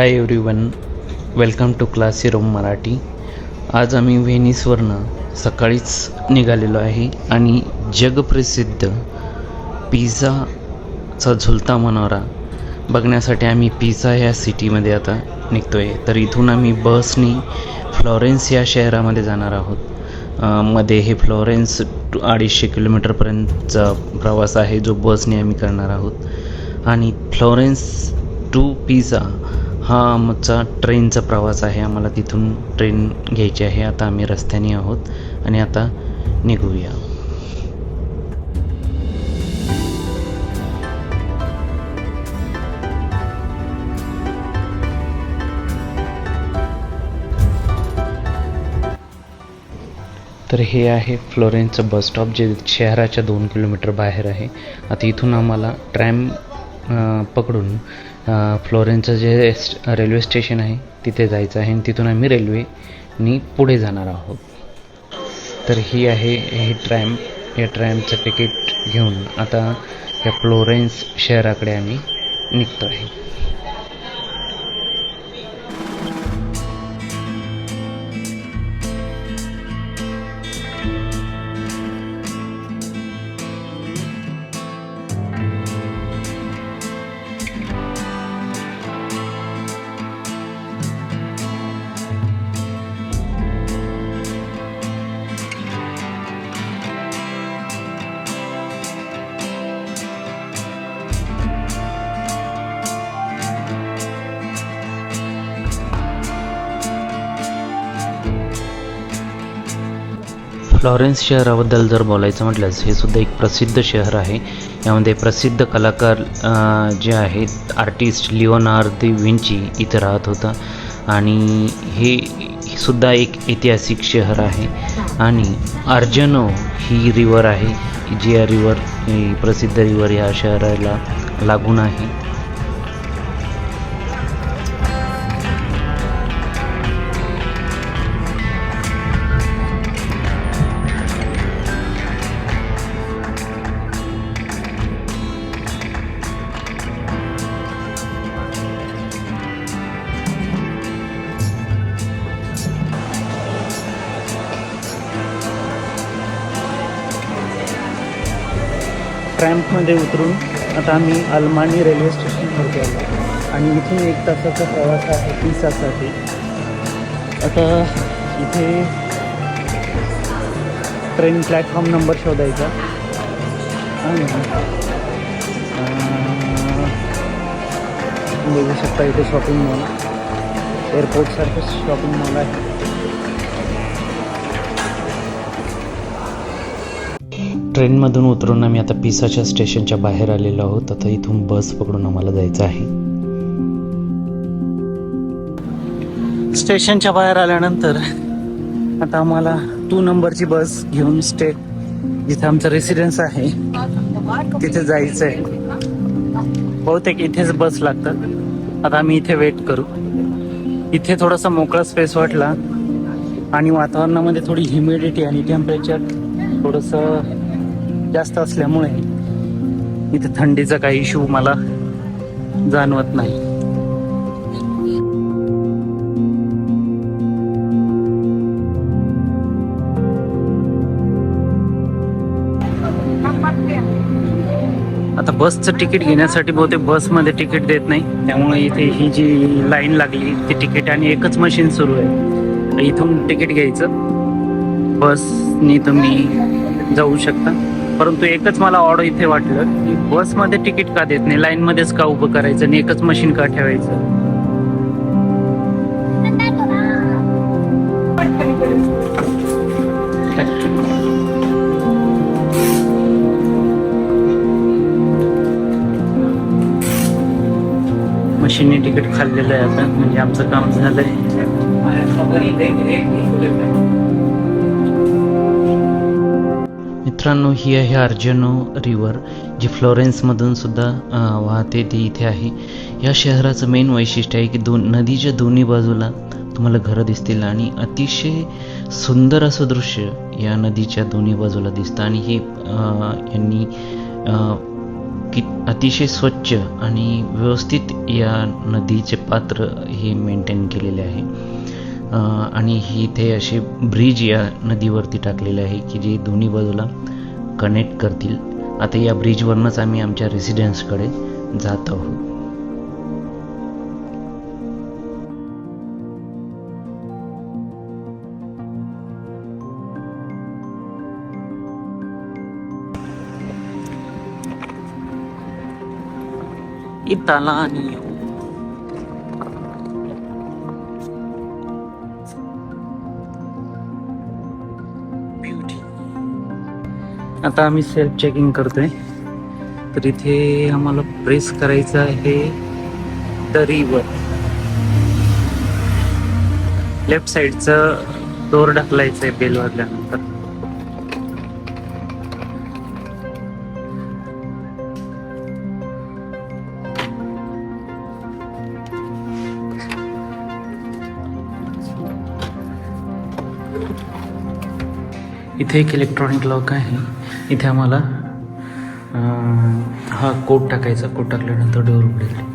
Hi everyone welcome to classroom Marathi आज आम्ही व्हेनिसवरनं सकाळीच निघालेलो आहे आणि जगप्रसिद्ध पिझ्झाचा झुलता मनोरा बघण्यासाठी आम्ही पिझ्झा ह्या सिटीमध्ये आता निघतो आहे तर इथून आम्ही बसनी फ्लॉरेन्स या शहरामध्ये जाणार आहोत. मध्ये हे फ्लॉरेन्स टू अडीचशे किलोमीटरपर्यंतचा प्रवास आहे जो बसने आम्ही करणार आहोत. आणि फ्लॉरेन्स टू पिझ्झा हा आमचा ट्रेनचा प्रवास आहे. आम्हाला तिथून ट्रेन घ्यायची आहे. आता आम्ही रस्त्याने आहोत आणि आता निघूया. तर हे आहे फ्लोरेन्सचं बस स्टॉप जे शहराच्या दोन किलोमीटर बाहेर आहे. आता इथून आम्हाला ट्रॅम पकडून फ्लोरेनचं जे रेल्वे स्टेशन आहे तिथे जायचं आहे आणि तिथून आम्ही रेल्वेनी पुढे जाणार आहोत. तर ही आहे ही ट्रॅम या ट्रॅमचं तिकीट घेऊन आता या फ्लोरेन्स शहराकडे आम्ही निघतो आहे. फ्लॉरेन्स शहराबद्दल जर बोलायचं म्हटल्यास हे सुद्धा एक प्रसिद्ध शहर आहे. यामध्ये प्रसिद्ध कलाकार जे आहेत आर्टिस्ट लिओनार दी विंची इथं राहत होता. आणि हे सुद्धा एक ऐतिहासिक शहर आहे. आणि अर्जनो ही रिवर आहे जी या रिवर ही प्रसिद्ध रिवर या शहराला लागून आहे. ट्रॅम्पमध्ये उतरून आता आम्ही अलमानी रेल्वे स्टेशनवरती आलो. आणि इथून एक तासाचा प्रवास आहे तीस तासासाठी. आता इथे ट्रेन प्लॅटफॉर्म नंबर शोधायचा. आणि बघू शकता इथे शॉपिंग मॉल. एअरपोर्टसारखं शॉपिंग मॉल आहे. ट्रेनमधून उतरून आम्ही आता पिसाच्या स्टेशनच्या बाहेर आलेलो आहोत. आता इथून बस पकडून आम्हाला जायचं आहे. स्टेशनच्या बाहेर आल्यानंतर आता आम्हाला टू नंबरची बस घेऊन स्टेट जिथे आमचं रेसिडेन्स आहे तिथे जायचं आहे बहुतेक इथेच बस लागतात. आता आम्ही इथे वेट करू. इथे थोडासा मोकळा स्पेस वाटला. आणि वातावरणामध्ये थोडी ह्युमिडिटी आणि टेम्परेचर थोडंसं जास्त असल्यामुळे इथे थंडीचा काही इश्यू मला जाणवत नाही. आता बसचं तिकीट घेण्यासाठी बहुतेक बसमध्ये तिकीट देत नाही. त्यामुळे इथे ही जी लाईन लागली ती तिकीट आणि एकच मशीन सुरू आहे. इथून तिकीट घ्यायचं. बसनी तुम्ही जाऊ शकता. परंतु एकच मला ऑर्डर इथे वाटलं की बसमध्ये तिकीट का देत नाही? लाईनमध्येच का उभं करायचं आणि एकच मशीन का ठेवायचं? मशीनने तिकीट खाल्लेलं आहे आता. म्हणजे आमचं काम झालंय. मित्रांनो ही आहे आर्जेनो रिवर जी फ्लोरेन्समधून सुद्धा वाहते ती इथे आहे. या शहराचं मेन वैशिष्ट्य आहे की दोन नदीच्या दोन्ही बाजूला तुम्हाला घरं दिसतील आणि अतिशय सुंदर असं दृश्य या नदीच्या दोन्ही बाजूला दिसतं. आणि हे यांनी की अतिशय स्वच्छ आणि व्यवस्थित या नदीचे पात्र हे मेंटेन केलेले आहे. आणि ही इथे असे ब्रिज या नदीवरती टाकलेले आहे की जे दोन्ही बाजूला कनेक्ट करतील आता या ब्रिजवरूनच आम्ही आमच्या रेसिडेन्सकडे जात आहोत Italanio. आता आम्ही सेल्फ चेकिंग करतोय. तर इथे आम्हाला प्रेस करायचं आहे दरीवर लेफ्ट साईडचं डोर ढकलायचं आहे बेल वाजल्यानंतर. इथे एक इलेक्ट्रॉनिक लॉक आहे. इथे आम्हाला हा कोट टाकायचा. कोट टाकल्यानंतर डोर उघडेल.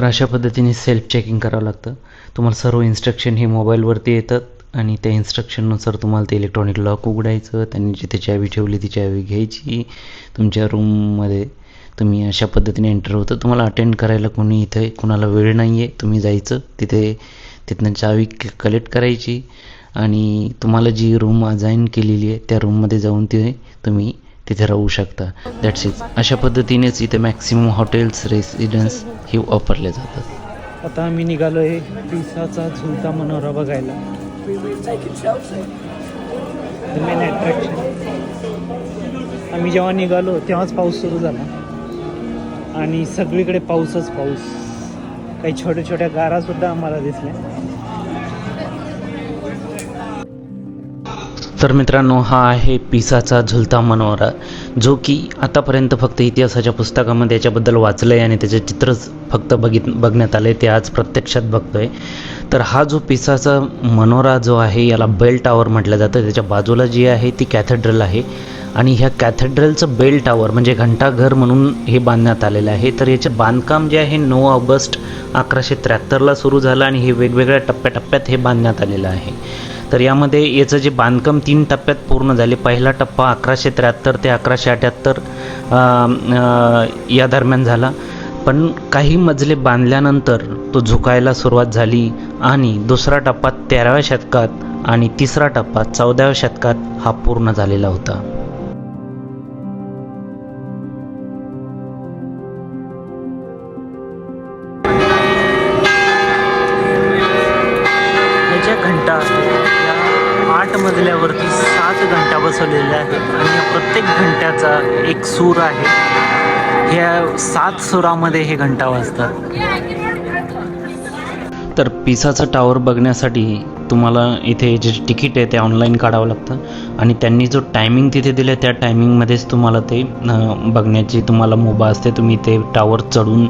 तर अशा पद्धतीने सेल्फ चेकिंग करावं लागतं. तुम्हाला सर्व इन्स्ट्रक्शन हे मोबाईलवरती येतात आणि त्या इन्स्ट्रक्शननुसार तुम्हाला ते इलेक्ट्रॉनिक लॉक उघडायचं त्यांनी जिथे चावी ठेवली ती चावी घ्यायची. तुमच्या रूममध्ये तुम्ही अशा पद्धतीने एंटर होतं. तुम्हाला अटेंड करायला कोणी इथे कुणाला वेळ नाही आहे तुम्ही जायचं तिथे तिथनं चावी कलेक्ट करायची. आणि तुम्हाला जी रूम अजाईन केलेली आहे त्या रूममध्ये जाऊन ते तुम्ही तिथे राहू शकता. दॅट्स इट अशा पद्धतीनेच इथे मॅक्सिमम हॉटेल्स रेसिडेन्स हे वापरले जातात. आता आम्ही निघालोय पिसाचा झुलता मनोरा बघायला. मेन अट्रॅक्शन आम्ही जेव्हा निघालो तेव्हाच पाऊस सुरू झाला. आणि सगळीकडे पाऊसच पाऊस. काही छोट्या छोट्या गारासुद्धा आम्हाला दिसल्या. तर मित्रांनो हा आहे पिसाचा झुलता मनोरा जो की आतापर्यंत फक्त इतिहासाच्या पुस्तकामध्ये याच्याबद्दल वाचलं आहे आणि त्याचे चित्रच फक्त बघित बघण्यात आले ते आज प्रत्यक्षात बघतोय. तर हा जो पिसाचा मनोरा जो आहे याला बेल टावर म्हटलं जातं. त्याच्या बाजूला जी आहे ती कॅथेड्रल आहे. आणि ह्या कॅथेड्रलचं बेल टावर म्हणजे घंटाघर म्हणून हे बांधण्यात आलेलं आहे. तर याचं बांधकाम जे आहे नऊ ऑगस्ट अकराशे त्र्याहत्तरला सुरू झालं आणि हे वेगवेगळ्या टप्प्याटप्प्यात हे बांधण्यात आलेलं आहे. तर यामध्ये याचं जे बांधकाम तीन टप्प्यात पूर्ण झाले. पहिला टप्पा अकराशे त्र्याहत्तर ते अकराशे अठ्याहत्तर या दरम्यान झाला. पण काही मजले बांधल्यानंतर तो झुकायला सुरुवात झाली आणि दुसरा टप्पा तेराव्या शतकात आणि तिसरा टप्पा चौदाव्या शतकात हा पूर्ण झालेला होता. सुरामध्ये हे घंटा वाजतात तर पिसाचं टावर बघण्यासाठी तुम्हाला इथे जे तिकीट आहे ते ऑनलाईन काढावं लागतं. आणि त्यांनी जो टायमिंग तिथे दिलं आहे त्या टायमिंगमध्येच तुम्हाला ते बघण्याची तुम्हाला मुभा असते. तुम्ही ते टावर चढून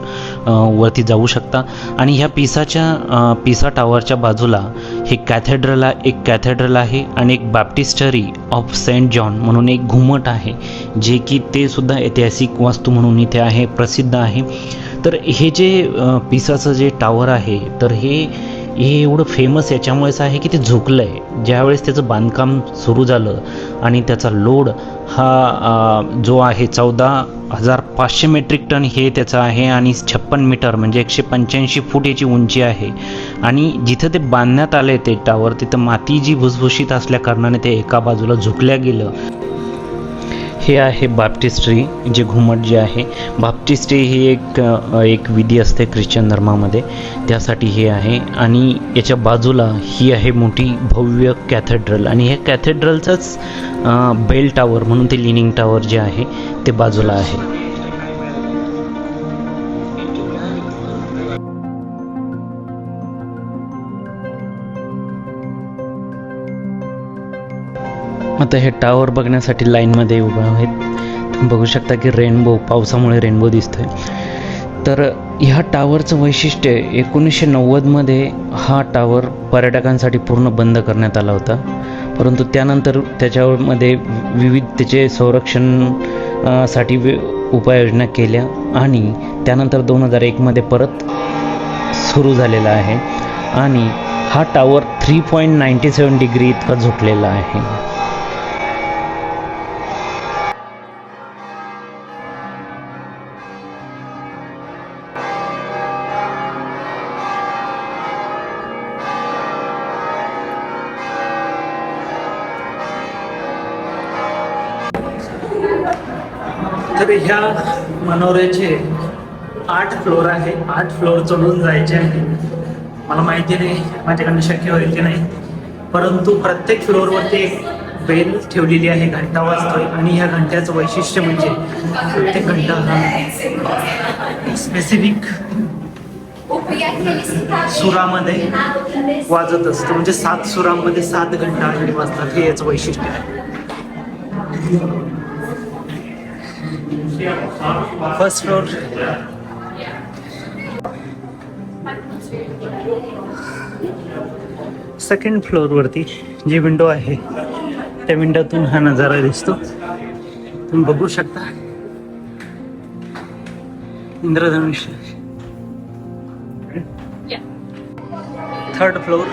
वरती जाऊ शकता. आणि ह्या पिसाच्या पिसा टावरच्या बाजूला हे कॅथेड्रल एक कॅथेड्रल आहे आणि एक बॅप्टिस्टरी ऑफ सेंट जॉन म्हणून एक घुमट आहे जे की ते सुद्धा ऐतिहासिक वास्तू म्हणून इथे आहे प्रसिद्ध आहे. तर हे जे पिसाचं जे टावर आहे तर हे हे एवढं फेमस याच्यामुळेच आहे की ते झुकलं आहे ज्यावेळेस त्याचं बांधकाम सुरू झालं आणि त्याचा लोड हा जो आहे चौदा हजार पाचशे मेट्रिक टन हे त्याचं आहे आणि छप्पन मीटर म्हणजे एकशे पंच्याऐंशी फूट याची उंची आहे. आणि जिथं ते बांधण्यात आले ते टावर तिथं माती जी भुसभुशीत असल्या कारणाने ते एका बाजूला झुकल्या गेलं. हे आहे बाप्टिस्ट्री जे घुमट जे आहे. बाप्टिस्ट्री ही एक एक विधी असते ख्रिश्चन धर्मामध्ये. त्यासाठी हे आहे. आणि याच्या बाजूला ही आहे मोठी भव्य कॅथेड्रल. आणि हे कॅथेड्रलचंच बेल टावर म्हणून ते लिनिंग टावर जे आहे ते बाजूला आहे. आता हे टावर बघण्यासाठी लाईनमध्ये उभा आहेत. तुम्ही बघू शकता की रेनबो पावसामुळे रेनबो दिसतोय. तर ह्या टावरचं वैशिष्ट्य एकोणीसशे नव्वदमध्ये हा टावर पर्यटकांसाठी पूर्ण बंद करण्यात आला होता. परंतु त्यानंतर त्याच्यामध्ये विविध त्याचे संरक्षणसाठी वि- उपाययोजना केल्या आणि त्यानंतर दोन हजार एकमध्ये परत सुरू झालेला आहे. आणि हा tower three point ninety seven degree इतका झुकलेला आहे. मनोरेचे आठ फ्लोर आहे. आठ फ्लोर चढून जायचे आहे. मला माहिती नाही माझ्याकडनं शक्य होईल की नाही. परंतु प्रत्येक फ्लोअरवरती एक बेल ठेवलेली आहे घंटा वाजतोय. आणि ह्या घंट्याचं वैशिष्ट्य म्हणजे प्रत्येक घंटा हा स्पेसिफिक सुरामध्ये वाजत असतो. म्हणजे सात सुरांमध्ये सात घंटा आणि वाजतात. हे याचं वैशिष्ट्य आहे. फर्स्ट फ्लोर सेकंड फ्लोअरवरती जी विंडो आहे त्या विंडोतून हा नजारा दिसतो. तुम्ही बघू शकता. इंद्रधनुष्य. Third floor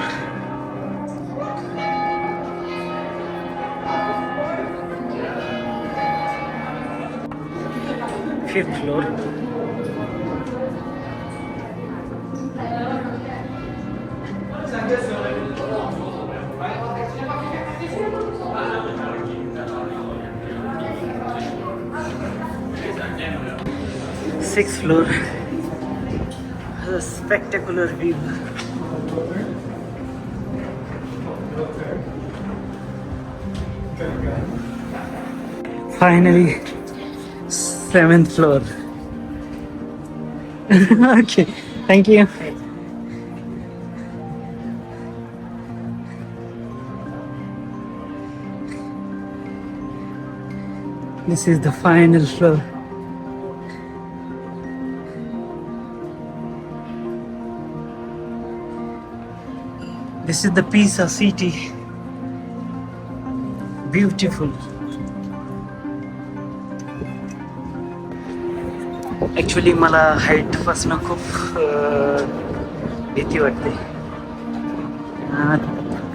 fifth floor. Sixth floor a spectacular view. Finally, seventh floor. okay, thank you. This is the final floor. This is the Pisa city. Beautiful. Actually मला हाईटपासनं खूप भीती वाटते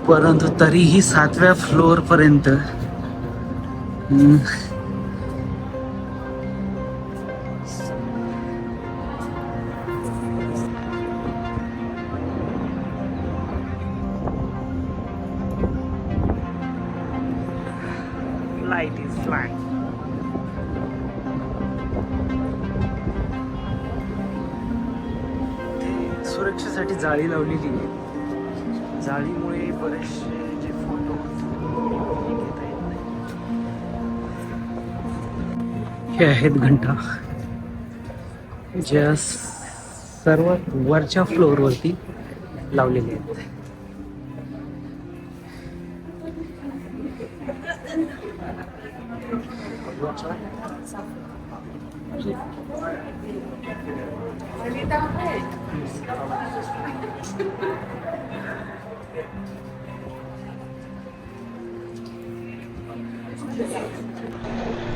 परंतु तरीही सातव्या फ्लोअरपर्यंत light is flying. फोटोसाठी जाळी लावलेली आहे. जाळीमुळे बरेचसे जे फोटो घेता येत नाही. हे आहेत घंटा. ज्या सर्वात वरच्या फ्लोअरवरती लावलेले आहेत. Salita ko eh.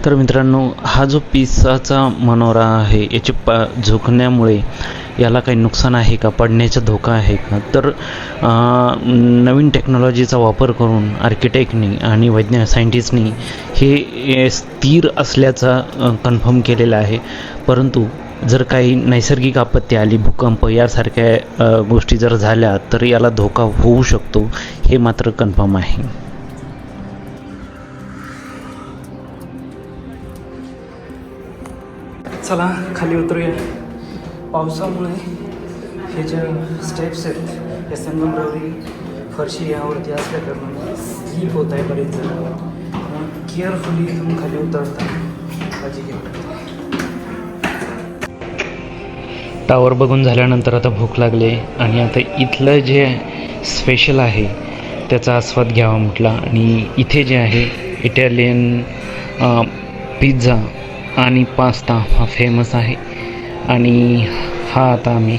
तर मित्रांनो हा जो पिसाचा मनोरा आहे याची प झुकण्यामुळे याला काही नुकसान आहे का? पडण्याचा धोका आहे का? तर नवीन टेक्नॉलॉजीचा वापर करून आर्किटेक्टनी आणि वैज्ञान सायंटिस्टनी हे स्थिर असल्याचा कन्फर्म केलेला आहे. परंतु जर काही नैसर्गिक आपत्ती आली भूकंप यासारख्या गोष्टी जर झाल्या तर याला धोका होऊ शकतो हे मात्र कन्फर्म आहे. चला खाली उतरूया. पावसामुळे हे ज्या स्टेप्स आहेत या संगमरवरी फरशी यावरती असल्या कारणाने स्लीप होत आहे बरेच जण. केअरफुली इथून खाली उतरता काळजी घ्यावी टावर बघून झाल्यानंतर आता भूक लागले आणि आता इथलं जे स्पेशल आहे त्याचा आस्वाद घ्यावा म्हटला. आणि इथे जे आहे इटालियन पिझ्झा आणि पास्ता हा फेमस आहे. आणि हा आता आम्ही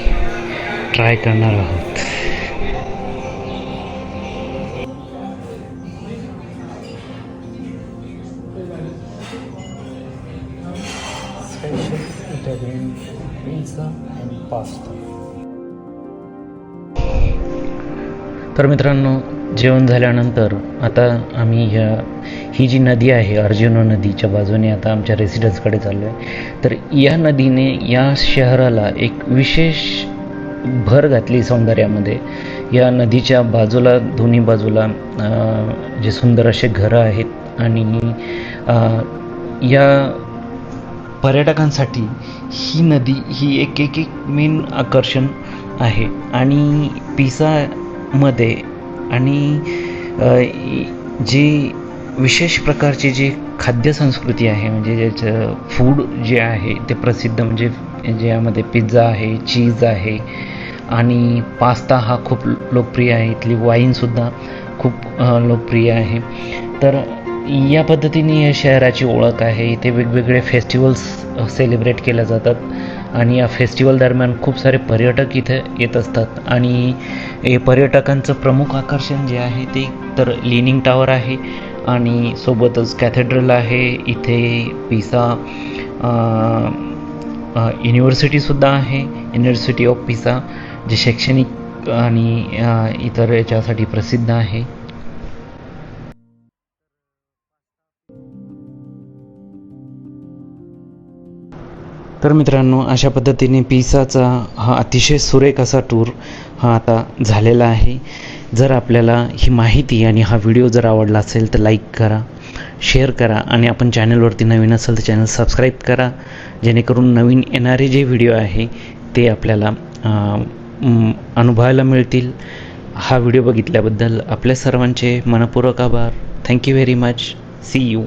ट्राय करणार आहोत. तर मित्रांनो जेवण झाल्यानंतर आता आम्ही ह्या ही जी नदी आहे अर्जुनो नदीच्या बाजूने आता आमच्या रेसिडन्सकडे चाललो आहे तर या नदीने या शहराला एक विशेष भर घातली सौंदर्यामध्ये. या नदीच्या बाजूला दोन्ही बाजूला जे सुंदर असे घरं आहेत आणि या पर्यटकांसाठी ही नदी ही एक एक एक मेन आकर्षण आहे. आणि पिसामध्ये आणि जी जे विशेष प्रकारची जी खाद्य संस्कृती आहे म्हणजे ज्याचं फूड जे आहे ते प्रसिद्ध म्हणजे ज्यामध्ये पिझ्झा आहे चीज आहे आणि पास्ता हा खूप लोकप्रिय आहे. इथली वाईनसुद्धा खूप लोकप्रिय आहे. तर या पद्धतीने या शहराची ओळख आहे. इथे वेगवेगळे फेस्टिवल्स सेलिब्रेट केल्या जातात. आणि या फेस्टिवल दरम्यान खूप सारे पर्यटक इथे येत असतात. आणि हे पर्यटकांचं प्रमुख आकर्षण जे आहे ते तर लिनिंग टावर आहे. आणि सोबतच कॅथेड्रल आहे. इथे पिसा युनिव्हर्सिटीसुद्धा आहे. युनिव्हर्सिटी ऑफ पिसा जे शैक्षणिक आणि इतर याच्यासाठी प्रसिद्ध आहे. तर मित्रांनो अशा पद्धतीने पिसाचा हा अतिशय सुरेख असा टूर हा आता झालेला आहे. जर आपल्याला ही माहिती आणि हा व्हिडिओ जर आवडला असेल तर लाईक करा शेअर करा आणि आपण चॅनलवरती नवीन असेल तर चॅनल सबस्क्राईब करा जेणेकरून नवीन येणारे जे व्हिडिओ आहे ते आपल्याला अनुभवायला मिळतील. हा व्हिडिओ बघितल्याबद्दल आपल्या सर्वांचे मनपूर्वक आभार. Thank you very much see you